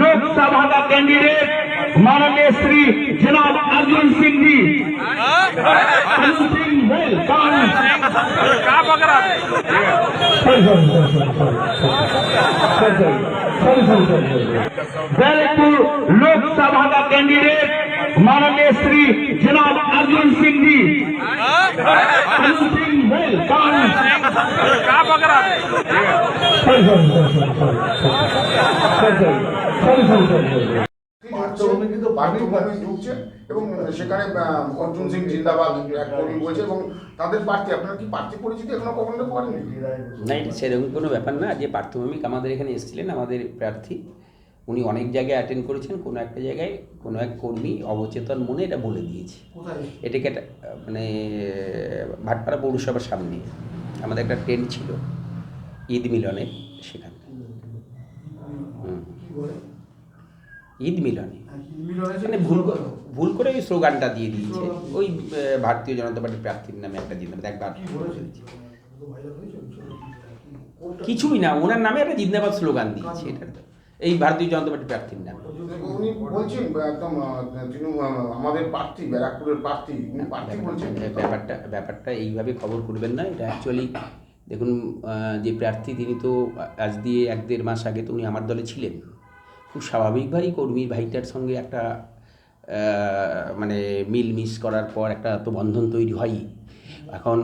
लोकसभा का कैंडिडेट माननीय श्री जनाब अर्जुन सिंह जी। अर्जुन सिंह बैरकपुर लोकसभा का कैंडिडेट माननीय श्री जनाब अर्जुन सिंह जी। अर्जुन सिंह बोल कौन এবং সেখানে সিং জিন্দাবাদ কর্মী বলছে এবং তাদের সেরকম কোনো ব্যাপার না যে আমাদের এখানে এসেছিলেন, আমাদের প্রার্থী, উনি অনেক জায়গায় অ্যাটেন্ড করেছেন, কোনো একটা জায়গায় কোনো এক কর্মী অবচেতন মনে এটা বলে দিয়েছে এটাকে একটা মানে ভাটপাড়া পৌরসভার সামনে, আমাদের একটা টেন্ট ছিল, ঈদ মিলনের সেখানে। ঈদ মিলনে। মানে ভুল করে ভুল করে ওই স্লোগানটা দিয়ে দিয়েছে। ওই ভারতীয় জনতা পার্টির প্রার্থীর নামে একটা জিন্দাবাদ একবার। কিছুই না ওনার নামে একটা জিন্দাবাদ স্লোগান দিয়েছে এটা তো। এই ভারতীয় জনতা পার্টির প্রার্থীর নামে। উনি বলছেন একদম আমাদের প্রার্থী ব্যারাকপুরের প্রার্থী প্রার্থী বলছেন। ব্যাপারটা ব্যাপারটা এইভাবে খবর করবেন না এটা অ্যাকচুয়ালি দেখুন যে প্রার্থী তিনি তো আজ দিয়ে এক দেড় মাস আগে তো উনি আমার দলে ছিলেন। খুব স্বাভাবিকভাবেই কর্মীর ভাইটার সঙ্গে একটা মানে মিল মিস করার পর একটা তো বন্ধন তৈরি হয়ই। এখন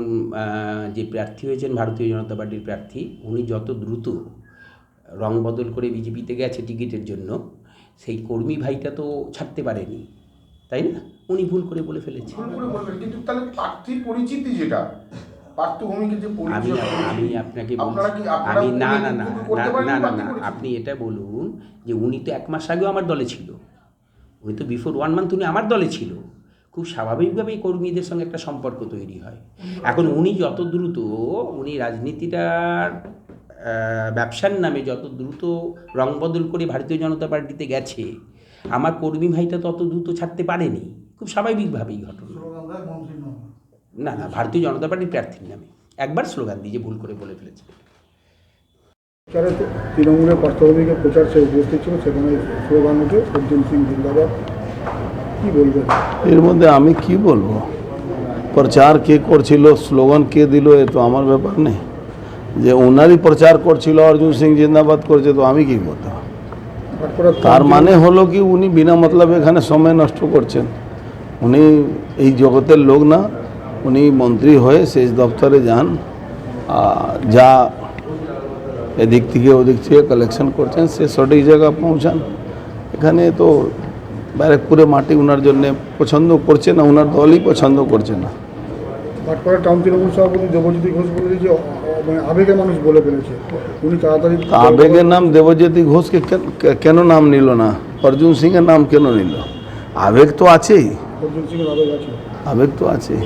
যে প্রার্থী হয়েছেন ভারতীয় জনতা পার্টির প্রার্থী, উনি যত দ্রুত রং বদল করে বিজেপিতে গেছে টিকিটের জন্য, সেই কর্মী ভাইটা তো ছাড়তে পারেনি, তাই না? উনি ভুল করে বলে ফেলেছে। কিন্তু তাহলে প্রার্থী পরিচিতি যেটা পার্থভূমিকে যে আমি আমি আপনাকে বলছি আমি না না না না না না? আপনি এটা বলুন যে উনি তো এক মাস আগেও আমার দলে ছিল। উনি তো বিফোর ওয়ান মান্থ উনি আমার দলে ছিল। খুব স্বাভাবিকভাবেই কর্মীদের সঙ্গে একটা সম্পর্ক তৈরি হয়। এখন উনি যত দ্রুত উনি রাজনীতিটার ব্যবসার নামে যত দ্রুত রং বদল করে ভারতীয় জনতা পার্টিতে গেছে আমার কর্মী ভাইটা তত দ্রুত ছাড়তে পারেনি। খুব স্বাভাবিকভাবেই ঘটনা। না না ভারতীয় জনতা পার্টির প্রার্থীর নামে একবার স্লোগান দিয়ে যে ভুল করে বলে ফেলেছে। তৃণমূলের পার্থভূমিকে প্রচার সে উপস্থিত ছিল সেখানে স্লোগান উঠে অর্জুন সিং জিন্দাবাদ। কি বলবেন এর মধ্যে আমি কি বলব? প্রচার কে করছিল স্লোগান কে দিল এ তো আমার ব্যাপার নেই। যে ওনারই প্রচার করছিল অর্জুন সিং জিন্দাবাদ করছে তো আমি কি করতাম ভাটপাড়া তার মানে হলো কি উনি বিনা মতলব এখানে সময় নষ্ট করছেন। উনি এই জগতের লোক না উনি মন্ত্রী হয়ে শেষ দপ্তরে যান যা এদিক থেকে ওদিক থেকে কালেকশন করছেন সে সঠিক জায়গা পৌঁছান। এখানে তো ব্যারাকপুরে মাটি ওনার জন্য পছন্দ করছে না ওনার দলই পছন্দ করছে না। ভাটপাড়া টাউন তৃণমূল সভাপতি দেবজ্যোতি ঘোষ বলে যে অ- অ- মানে আবেগে মানুষ বলে ফেলেছে। উনি তাড়াতাড়ি আবেগের নাম দেবজ্যোতি ঘোষকে কেন- কেন নাম নিল না? অর্জুন সিংয়ের নাম কেন নিল? আবেগ তো আছেই। অর্জুন সিংয়ের আবেগ আছে। আবেগ তো আছেই।